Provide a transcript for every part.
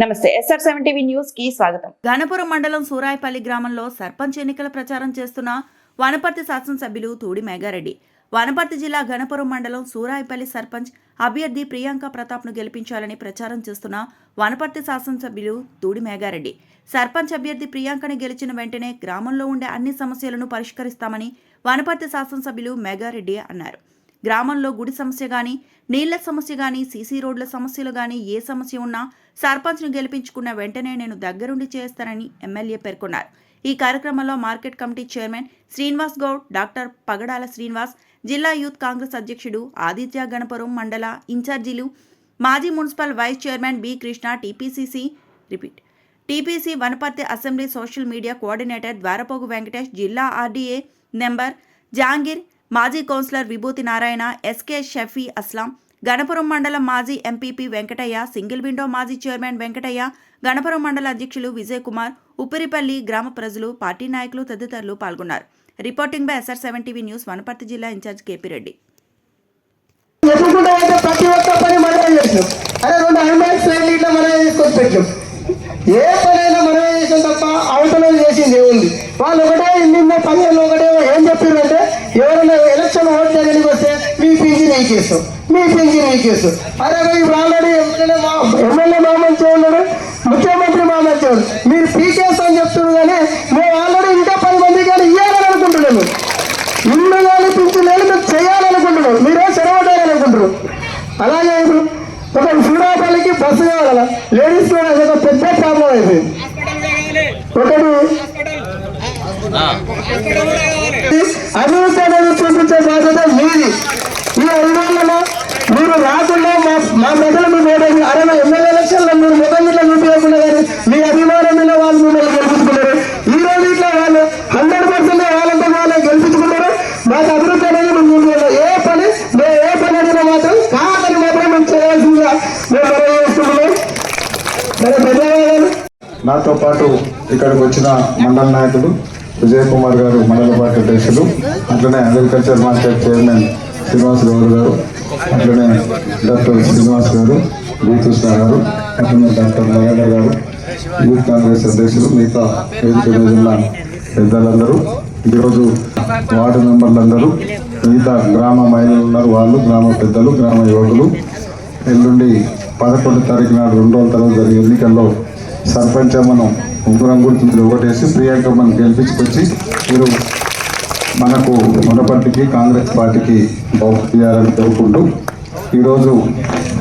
నమస్తే SR seven TV న్యూస్కి స్వాగతం. గణపురం మండలం సూరాయపల్లి గ్రామంలో సర్పంచ్ ఎన్నికల ప్రచారం చేస్తున్న వనపర్తి శాసనసభ్యులు తూడి మేఘారెడ్డి. వనపర్తి జిల్లా గణపురం మండలం సూరాయపల్లి సర్పంచ్ అభ్యర్థి ప్రియాంక ప్రతాప్ను గెలిపించాలని ప్రచారం చేస్తున్న వనపర్తి శాసనసభ్యులు తూడి మేఘారెడ్డి. సర్పంచ్ అభ్యర్థి ప్రియాంకని గెలిచిన వెంటనే గ్రామంలో ఉండే అన్ని సమస్యలను పరిష్కరిస్తామని వనపర్తి శాసనసభ్యులు మేఘారెడ్డి అన్నారు. గ్రామంలో గుడి సమస్య కానీ నీళ్ళ సమస్య కానీ సీసీ రోడ్ల సమస్యలు కానీ ఏ సమస్య ఉన్నా సర్పంచ్ను గెలిపించుకున్న వెంటనే నేను దగ్గరుండి చేస్తానని ఎమ్మెల్యే పేర్కొన్నారు. ఈ కార్యక్రమంలో market committee chairman Srinivas Goud doctor Pagadala Srinivas జిల్లా యూత్ కాంగ్రెస్ అధ్యక్షుడు ఆదిత్య గణపురం మండల ఇన్ఛార్జీలు మాజీ municipal vice chairman B Krishna TPCC repeat. TPC Wanaparthy assembly social media coordinator Dwarapogu Venkatesh జిల్లా ఆర్డీఏ నెంబర్ జాంగీర్ మాజీ కౌన్సిలర్ విభూతి నారాయణ ఎస్కే షఫీ అస్లాం గణపురం మండలం మాజీ ఎంపీపీ వెంకటయ్య సింగిల్ విండో మాజీ చైర్మన్ వెంకటయ్య గణపురం మండల అధ్యక్షులు విజయ్ కుమార్ ఉప్పిరిపల్లి గ్రామ ప్రజలు పార్టీ నాయకులు తదితరులు పాల్గొన్నారు. Reporting by SR seven TV news Wanaparthy జిల్లా ఇన్ఛార్జ్ కేపీ రెడ్డి. పని మనమే ఏ పనైనా మనమే చేసాం తప్ప అవతల చేసింది ఏముంది? వాళ్ళు ఒకటే నిన్న ఎక్కేస్తాం మీ పింఛన్ ఎక్కేస్తాం అరే భయ్ ఇప్పుడు ఆల్రెడీ ఎమ్మెల్యే మా ఎమ్మెల్యే మా మంచిగా ఉన్నాడు ముఖ్యమంత్రి మా మంచిగా ఉన్నాడు మీరు పీకేస్తా అని చెప్తున్నారు కానీ మేము ఆల్రెడీ ఇంకా పది మంది కానీ ఇవ్వాలని అనుకుంటున్నాము. ఇల్లు కానీ పింఛన్లు మీకు చేయాలనుకుంటున్నారు మీరే సెలవుటారనుకుంటున్నారు అలాగే ఇప్పుడు ఒక సూరాపల్లికి బస్సు కావాలా? లేడీస్ కూడా అదొక పెద్ద ప్రాబ్లం అయిపోయింది ఒకటి. అభివృద్ధి అనేది చూపించే బాధ్యత మీది ఈ ఐదేళ్ళలో మీరు రాకుండా మా మా ప్రజలు మీ ఓటేసి అరే నా ఎమ్మెల్యే ఎలక్షన్లో మీరు ముఖం ఇట్లా చూపించకుండా కానీ మీ అభిమానం మీద వాళ్ళు మిమ్మల్ని గెలిపించుకున్నారు. ఈ రోజు ఇట్లా వాళ్ళు హండ్రెడ్ పర్సెంట్ వాళ్ళంతా వాళ్ళే గెలిపించుకున్నారు. మాకు అభివృద్ధి అనేది మేము ఏ పని మేము ఏ పని అడిగినా మాత్రం కాదని మాత్రం మేము చేయాల్సిందిగా మేము మనం చేస్తున్నాం. మరి ధన్యవాదాలు. నాతో పాటు ఇక్కడికి వచ్చిన మండల నాయకులు విజయ్ కుమార్ గారు మండల పార్టీ అధ్యక్షులు అట్లనే agriculture market chairman Srinivas Goud గారు అట్లనే డాక్టర్ శ్రీనివాస్ గారు బి కృష్ణ గారు అట్లనే డాక్టర్ నరేంద్ర గారు యూత్ కాంగ్రెస్ అధ్యక్షులు మిగతా వేదిక మీద పెద్దలందరూ ఈరోజు వార్డు మెంబర్లందరూ మిగతా గ్రామ మహిళలు ఉన్నారు వాళ్ళు గ్రామ పెద్దలు గ్రామ యువకులు. ఎల్లుండి పదకొండు తారీఖు నాడు రెండు రోజుల తర్వాత జరిగే ఎన్నికల్లో సర్పంచ్ మనం ఉంగురం గుర్తుంది ఒకటేసి ప్రియాంక ప్రియాంకమ్మను గెలిపించుకొచ్చి మీరు మనకు మునపట్టికి కాంగ్రెస్ పార్టీకి బహుమతి చేయాలని కోరుకుంటూ ఈరోజు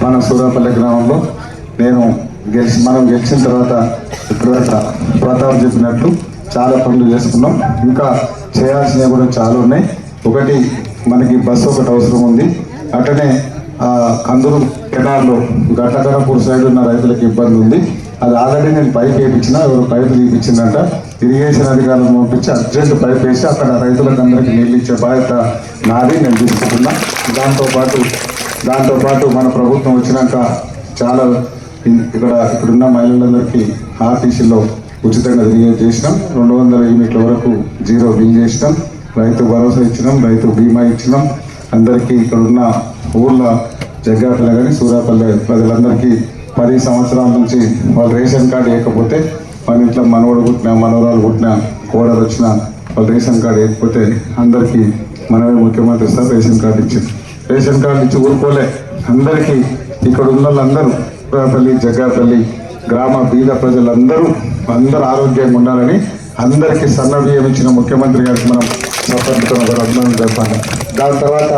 మన సూరాపల్లి గ్రామంలో నేను గెలిచి మనం గెలిచిన తర్వాత ఇప్పుడు ప్రతాప్ చెప్పినట్టు చాలా పనులు చేసుకున్నాం. ఇంకా చేయాల్సినవి కూడా చాలా ఉన్నాయి. ఒకటి మనకి బస్సు ఒకటి అవసరం ఉంది. అట్లనే ఆ, కందులు కెనాల్లో గట్టకరపూర్ సైడ్ ఉన్న రైతులకు ఇబ్బంది ఉంది. అది ఆల్రెడీ నేను పైప్ వేయించిన ఎవరు పైపు తీపించిందంట ఇరిగేషన్ అధికారులను పంపించి అర్జెంట్ పైప్ వేసి అక్కడ రైతులకు అందరికీ నీళ్ళు ఇచ్చే బాధ్యత నాది నేను తీసుకుంటున్నా. దాంతోపాటు దాంతోపాటు మన ప్రభుత్వం వచ్చినాక చాలా ఇక్కడ ఇక్కడున్న మహిళలందరికీ ఆర్టీసీలో ఉచితంగా తిరిగే చేసినాం. రెండు వందల యూనిట్ల వరకు జీరో బిల్ చేసినాం. రైతు భరోసా ఇచ్చినాం రైతు బీమా ఇచ్చినాం. అందరికీ ఇక్కడున్న ఊళ్ళ జగ్గాపల్లె కానీ సూర్యాపల్లె ప్రజలందరికీ పది సంవత్సరాల నుంచి వాళ్ళు రేషన్ కార్డు వేయకపోతే మన ఇంట్లో మనవడు పుట్టిన మనవరాలు పుట్టిన కోడలు వచ్చిన వాళ్ళు రేషన్ కార్డు వేయకపోతే అందరికీ మనమే ముఖ్యమంత్రి సార్ రేషన్ కార్డు ఇచ్చింది రేషన్ కార్డు ఇచ్చి ఊరుకోలే. అందరికీ ఇక్కడ ఉన్న వాళ్ళందరూ సూరాపల్లి జగ్గాతల్లి గ్రామ బీద ప్రజలందరూ అందరూ ఆరోగ్యంగా ఉండాలని అందరికీ సన్న ఇచ్చిన ముఖ్యమంత్రి గారికి మనం సపోర్ట్తో అభినందన చెప్పాలి దాని తర్వాత